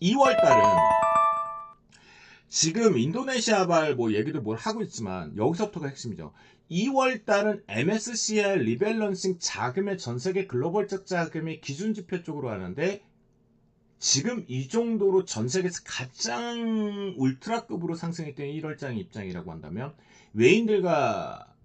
2월 달은 지금 인도네시아발 뭐 얘기도 뭘 하고 있지만 여기서부터가 핵심이죠. 2월 달은 MSCI 리밸런싱 자금의 전 세계 글로벌적 자금의 기준 지표 쪽으로 하는데 지금 이 정도로 전 세계에서 가장 울트라급으로 상승했던 1월장 입장이라고 한다면 외인들과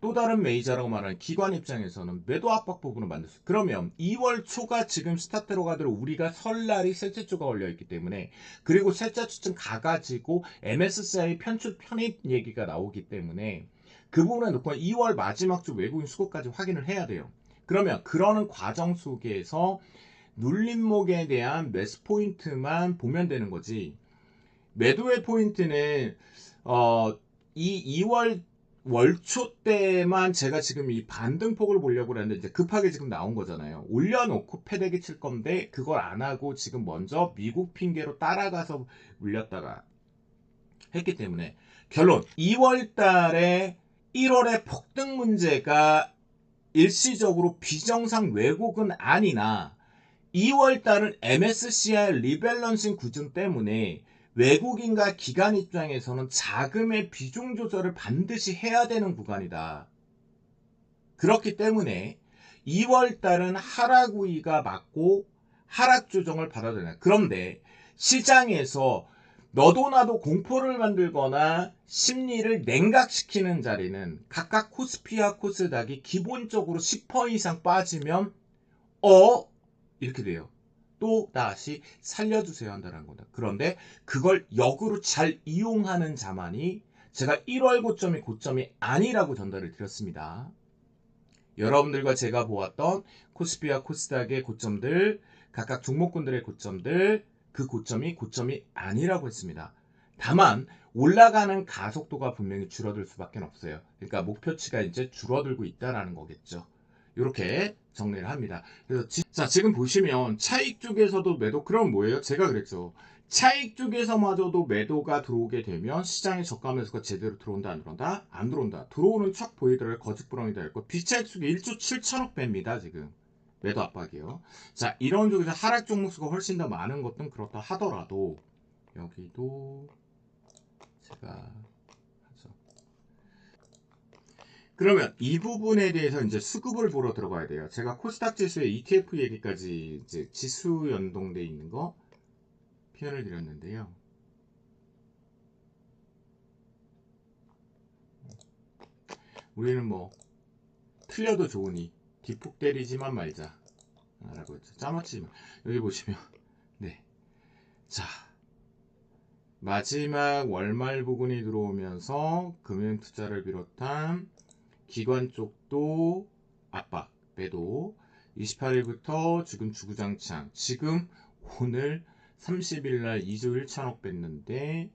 또 다른 메이저라고 말하는 기관 입장에서는 매도 압박 부분을 만들었어요. 그러면 2월 초가 지금 스타트로 가도록 우리가 설날이 셋째 주가 걸려 있기 때문에 그리고 셋째 주쯤 가가지고 MSCI 편출 편입 얘기가 나오기 때문에 그 부분에 놓고 2월 마지막 주 외국인 수급까지 확인을 해야 돼요. 그러면 그러는 과정 속에서 눌림목에 대한 매수 포인트만 보면 되는 거지. 매도의 포인트는 어, 이 2월 월초 때만 제가 지금 이 반등폭을 보려고 그랬는데 이제 급하게 지금 나온 거잖아요. 올려놓고 패대기 칠 건데 그걸 안 하고 지금 먼저 미국 핑계로 따라가서 올렸다가 했기 때문에 결론 2월 달에 1월에 폭등 문제가 일시적으로 비정상 왜곡은 아니나 2월 달은 MSCI 리밸런싱 구준 때문에 외국인과 기관 입장에서는 자금의 비중 조절을 반드시 해야 되는 구간이다. 그렇기 때문에 2월 달은 하락 우위가 맞고 하락 조정을 받아야 되나. 그런데 시장에서 너도 나도 공포를 만들거나 심리를 냉각시키는 자리는 각각 코스피와 코스닥이 기본적으로 10% 이상 빠지면 어 이렇게 돼요. 또 다시 살려주세요 한다는 겁니다. 그런데 그걸 역으로 잘 이용하는 자만이 제가 1월 고점이 고점이 아니라고 전달을 드렸습니다. 여러분들과 제가 보았던 코스피와 코스닥의 고점들, 각각 종목군들의 고점들, 그 고점이 고점이 아니라고 했습니다. 다만 올라가는 가속도가 분명히 줄어들 수밖에 없어요. 그러니까 목표치가 이제 줄어들고 있다라는 거겠죠. 이렇게 정리를 합니다. 그래서 지, 자 지금 보시면 차익 쪽에서도 매도 그럼 뭐예요? 제가 그랬죠. 차익 쪽에서마저도 매도가 들어오게 되면 시장의 저가 매수가 제대로 들어온다 안 들어온다? 안 들어온다. 들어오는 척 보이더라도 거짓부렁이 될고 비차익 속에 1조 7천억 배입니다 지금. 매도 압박이요. 자 이런 쪽에서 하락 종목 수가 훨씬 더 많은 것은 그렇다 하더라도 여기도 제가 그러면 이 부분에 대해서 이제 수급을 보러 들어가야 돼요. 제가 코스닥 지수의 ETF 얘기까지 이제 지수 연동돼 있는 거 표현을 드렸는데요. 우리는 뭐 틀려도 좋으니 뒷북 때리지만 말자 라고 했죠. 짜맞지만 여기 보시면 네. 자 마지막 월말 부분이 들어오면서 금융투자를 비롯한 기관 쪽도 압박, 매도 28일부터 지금 주구장창 지금 오늘 30일 날 2조 1천억 뺐는데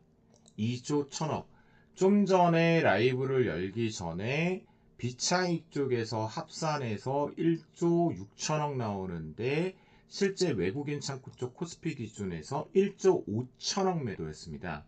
2조 1천억 좀 전에 라이브를 열기 전에 비차익 쪽에서 합산해서 1조 6천억 나오는데 실제 외국인 창구 쪽 코스피 기준에서 1조 5천억 매도했습니다.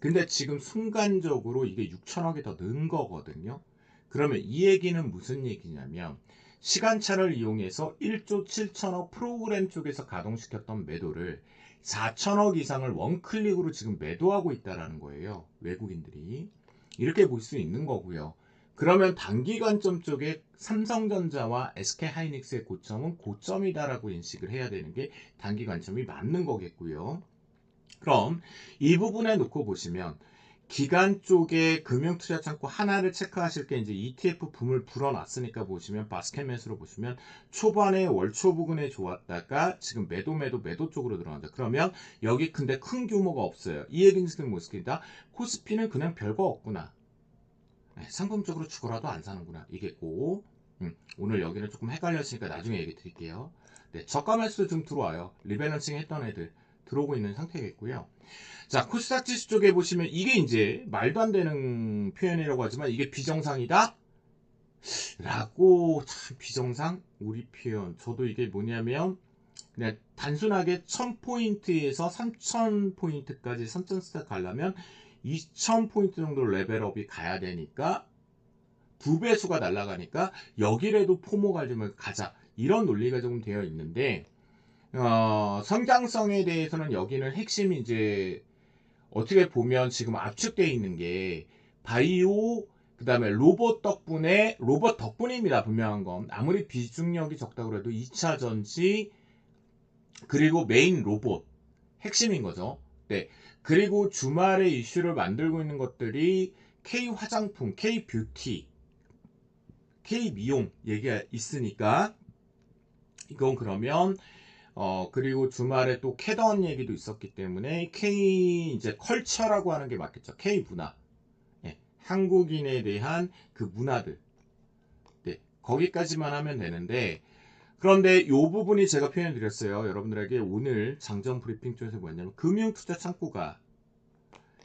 근데 지금 순간적으로 이게 6천억이 더 는 거거든요. 그러면 이 얘기는 무슨 얘기냐면 시간차를 이용해서 1조 7천억 프로그램 쪽에서 가동시켰던 매도를 4천억 이상을 원클릭으로 지금 매도하고 있다라는 거예요. 외국인들이. 이렇게 볼 수 있는 거고요. 그러면 단기 관점 쪽에 삼성전자와 SK하이닉스의 고점은 고점이다라고 인식을 해야 되는 게 단기 관점이 맞는 거겠고요. 그럼 이 부분에 놓고 보시면 기간 쪽에 금융투자 창구 하나를 체크하실 게 이제 ETF 붐을 불어놨으니까 보시면 바스켓 매수로 보시면 초반에 월초 부근에 좋았다가 지금 매도 매도 매도 쪽으로 들어간다. 그러면 여기 근데 큰 규모가 없어요. 이 얘기는 지금 모습이다. 코스피는 그냥 별거 없구나. 네, 상품적으로 죽어라도 안 사는구나. 이게고 음, 오늘 여기는 조금 헷갈렸으니까 나중에 얘기 드릴게요. 네, 저가 매수 좀 들어와요. 리밸런싱 했던 애들 들어오고 있는 상태겠고요. 자, 코스닥 지수 쪽에 보시면 이게 이제 말도 안 되는 표현이라고 하지만 이게 비정상이다? 라고 참 비정상? 우리 표현. 저도 이게 뭐냐면 그냥 단순하게 1000포인트에서 3000포인트까지 3000스타 가려면 2000포인트 정도 레벨업이 가야 되니까 두 배수가 날아가니까 여기라도 포모 가려면 가자. 이런 논리가 조금 되어 있는데 어, 어, 성장성에 대해서는 여기는 핵심이 이제 어떻게 보면 지금 압축되어 있는 게 바이오 그 다음에 로봇 덕분에 로봇 덕분입니다. 분명한 건 아무리 비중력이 적다고 해도 2차 전지 그리고 메인 로봇 핵심인 거죠. 네. 그리고 주말에 이슈를 만들고 있는 것들이 K 화장품, K 뷰티, K 미용 얘기가 있으니까 이건 그러면 어 그리고 주말에 또 캐던 얘기도 있었기 때문에 K 이제 컬처라고 하는 게 맞겠죠. K 문화. 예, 한국인에 대한 그 문화들. 네, 거기까지만 하면 되는데 그런데 이 부분이 제가 표현 드렸어요. 여러분들에게 오늘 장전 브리핑 중에서 뭐냐면 금융 투자 창구가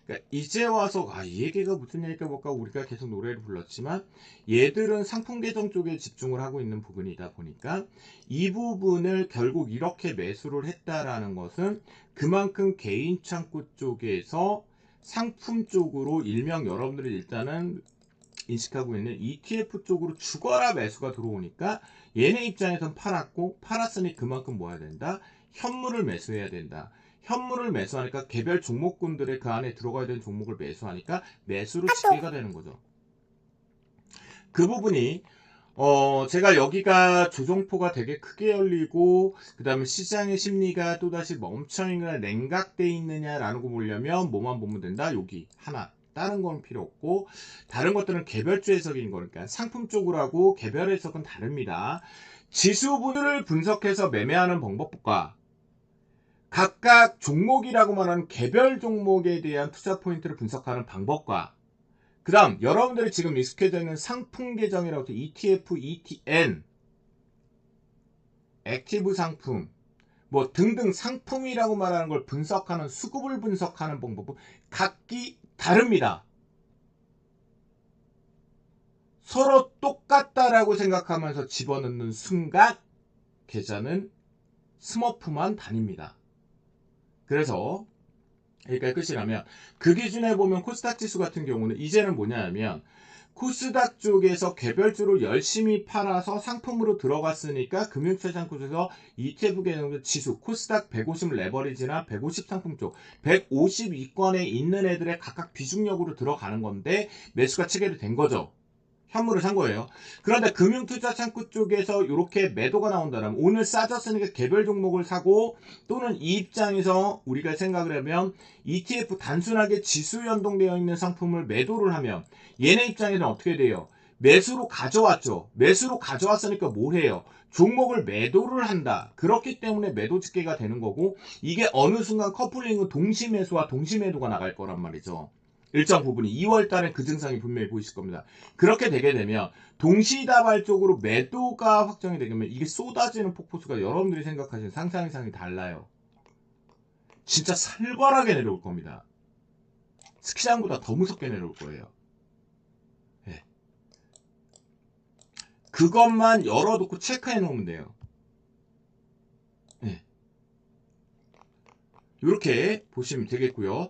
그러니까 이제 와서 아, 이 얘기가 무슨 얘기가 뭘까 우리가 계속 노래를 불렀지만 얘들은 상품 계정 쪽에 집중을 하고 있는 부분이다 보니까 이 부분을 결국 이렇게 매수를 했다라는 것은 그만큼 개인 창구 쪽에서 상품 쪽으로 일명 여러분들이 일단은 인식하고 있는 ETF 쪽으로 죽어라 매수가 들어오니까 얘네 입장에선 팔았고 팔았으니 그만큼 모아야 된다. 현물을 매수해야 된다. 현물을 매수하니까 개별 종목군들의 그 안에 들어가야 되는 종목을 매수하니까 매수로 지게가 되는 거죠. 그 부분이 어 제가 여기가 조정포가 되게 크게 열리고 그 다음에 시장의 심리가 또다시 멈춰있느냐 냉각돼 있느냐라는 거 보려면 뭐만 보면 된다? 여기 하나. 다른 건 필요 없고 다른 것들은 개별주 해석인 거니까 상품 쪽으로 하고 개별 해석은 다릅니다. 지수분을 분석해서 매매하는 방법과 각각 종목이라고 말하는 개별 종목에 대한 투자 포인트를 분석하는 방법과 그 다음 여러분들이 지금 익숙해져 있는 상품 계정이라고 해서 ETF, ETN 액티브 상품 뭐 등등 상품이라고 말하는 걸 분석하는 수급을 분석하는 방법은 각기 다릅니다. 서로 똑같다라고 생각하면서 집어넣는 순간 계좌는 스머프만 다닙니다. 그래서 여기까지 끝이라면 그 기준에 보면 코스닥 지수 같은 경우는 이제는 뭐냐면 코스닥 쪽에서 개별주로 열심히 팔아서 상품으로 들어갔으니까 금융투자상품에서 ETF 개념 지수 코스닥 150 레버리지나 150 상품 쪽 150위권에 있는 애들의 각각 비중력으로 들어가는 건데 매수가 체결이 된 거죠. 현물을 산 거예요. 그런데 금융투자 창구 쪽에서 이렇게 매도가 나온다면 오늘 싸졌으니까 개별 종목을 사고 또는 이 입장에서 우리가 생각을 하면 ETF 단순하게 지수 연동되어 있는 상품을 매도를 하면 얘네 입장에서는 어떻게 돼요? 매수로 가져왔죠. 매수로 가져왔으니까 뭘 해요? 종목을 매도를 한다. 그렇기 때문에 매도 집계가 되는 거고 이게 어느 순간 커플링은 동시 매수와 동시 매도가 나갈 거란 말이죠. 일정 부분이 2월 달에 그 증상이 분명히 보이실 겁니다. 그렇게 되게 되면 동시다발적으로 매도가 확정이 되면 이게 쏟아지는 폭포수가 여러분들이 생각하시는 상상 이상이 달라요. 진짜 살벌하게 내려올 겁니다. 스키장보다 더 무섭게 내려올 거예요. 예. 그것만 열어놓고 체크해 놓으면 돼요. 예. 이렇게 보시면 되겠고요.